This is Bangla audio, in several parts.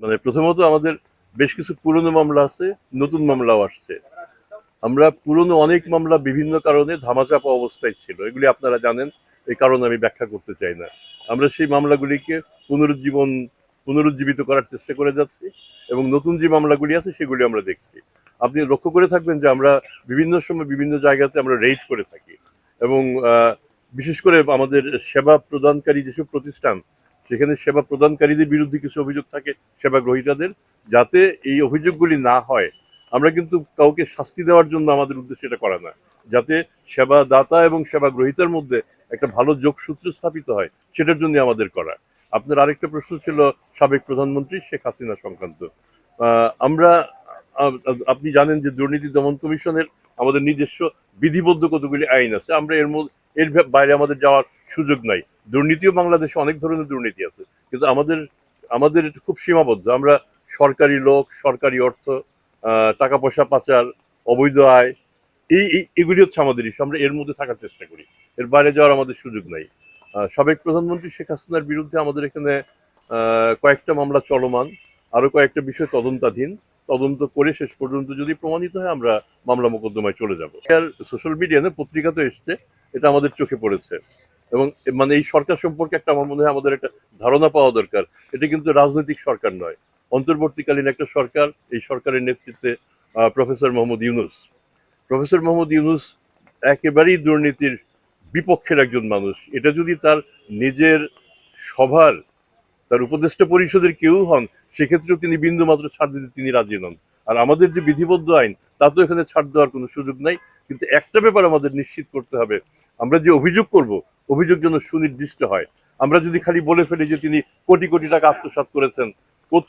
মানে প্রথমত আমাদের বেশ কিছু পুরনো মামলা আছে, নতুন মামলাও আসছে। আমরা পুরনো অনেক মামলা বিভিন্ন কারণে ধামাচাপা অবস্থায় ছিল, এগুলি আপনারা জানেন, এই কারণে আমি ব্যাখ্যা করতে চাই না। আমরা সেই মামলাগুলিকে পুনরুজ্জীবন, পুনরুজ্জীবিত করার চেষ্টা করে যাচ্ছি এবং নতুন যে মামলাগুলি আছে সেগুলি আমরা দেখছি। আপনি লক্ষ্য করে থাকবেন যে আমরা বিভিন্ন সময় বিভিন্ন জায়গাতে আমরা রেড করে থাকি এবং বিশেষ করে আমাদের সেবা প্রদানকারী যেসব প্রতিষ্ঠান সেখানে সেবা প্রদানকারীদের বিরুদ্ধে কিছু অভিযোগ থাকে সেবা গ্রহীতাদের, যাতে এই অভিযোগগুলি না হয়। আমরা কিন্তু কাউকে শাস্তি দেওয়ার জন্য আমাদের উদ্দেশ্য এটা করা না যাতে সেবা দাতা এবং সেবা গ্রহীতার মধ্যে একটা ভালো যোগসূত্র স্থাপিত হয়, সেটার জন্য আমাদের করা। আপনার আরেকটা প্রশ্ন ছিল সাবেক প্রধানমন্ত্রী শেখ হাসিনা সংক্রান্ত। আমরা আপনি জানেন যে দুর্নীতি দমন কমিশনের আমাদের নিজস্ব বিধিবদ্ধ কতগুলি আইন আছে, আমরা এর মধ্যে এর বাইরে আমাদের যাওয়ার সুযোগ নাই। দুর্নীতিও বাংলাদেশে অনেক ধরনের দুর্নীতি আছে। কিন্তু আমাদের আমাদের খুব সীমাবদ্ধ। আমরা সরকারি লোক, সরকারি অর্থ টাকা পয়সা পাচার, অবৈধ আয়, এই এগুলি হচ্ছে আমাদের ইস্যু আমরা এর মধ্যে থাকার চেষ্টা করি। এর বাইরে যাওয়ার আমাদের সুযোগ নাই। সাবেক প্রধানমন্ত্রী শেখ হাসিনার বিরুদ্ধে আমাদের এখানে কয়েকটা মামলা চলমান, আরও কয়েকটা বিষয় তদন্তাধীন। তদন্ত করে শেষ পর্যন্ত যদি প্রমাণিত হয়, আমরা মামলা মোকদ্দমায় চলে যাব। সোশ্যাল মিডিয়া না পত্রিকাতে এসছে। এটা আমাদের চোখে পড়েছে। এবং মানে এই সরকার সম্পর্কে একটা আমার মনে হয় আমাদের একটা ধারণা পাওয়া দরকার। এটা কিন্তু রাজনৈতিক সরকার নয়। অন্তর্বর্তীকালীন একটা সরকার, এই সরকারের নেতৃত্বে প্রফেসর মোহাম্মদ ইউনুস। প্রফেসর মোহাম্মদ ইউনুস একেবারেই দুর্নীতির বিপক্ষের একজন মানুষ। এটা যদি তার নিজের সভার, তার উপদেষ্টা পরিষদের কেউ হন, সেক্ষেত্রেও তিনি বিন্দু মাত্র ছাড় দিতে তিনি রাজি নন। আর আমাদের যে বিধিবদ্ধ আইন, তা তো এখানে ছাড় দেওয়ার কোনো সুযোগ নাই। কিন্তু একটা ব্যাপার আমাদের নিশ্চিত করতে হবে। আমরা যে অভিযোগ করব, অভিযোগ যেন সুনির্দিষ্ট হয়। আমরা যদি খালি বলে ফেলি যে তিনি কোটি কোটি টাকা আত্মসাৎ করেছেন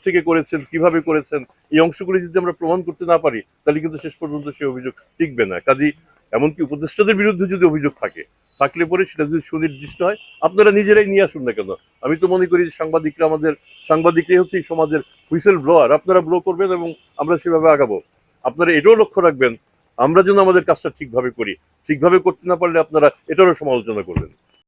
থেকে করেছেন, কীভাবে করেছেন, এই অংশগুলি যদি আমরা প্রমাণ করতে না পারি, তাহলে কিন্তু শেষ পর্যন্ত সেই অভিযোগ টিকবে না। কাজেই এমনকি উপদেষ্টাদের বিরুদ্ধে যদি অভিযোগ থাকে, থাকলে পরে সেটা যদি সুনির্দিষ্ট হয়, আপনারা নিজেরাই নিয়ে আসুন না কেন? আমি তো মনে করি যে সাংবাদিকরা আমাদের, সাংবাদিকরাই হচ্ছে সমাজের হুইসেল ব্লোয়ার। আপনারা ব্লো করবেন এবং আমরা সেভাবে আগাবো। আপনারা এটাও লক্ষ্য রাখবেন আমরা যেন আমাদের কাজটা ঠিকভাবে করি। ঠিকভাবে করতে না পারলে আপনারা এটারও সমালোচনা করবেন।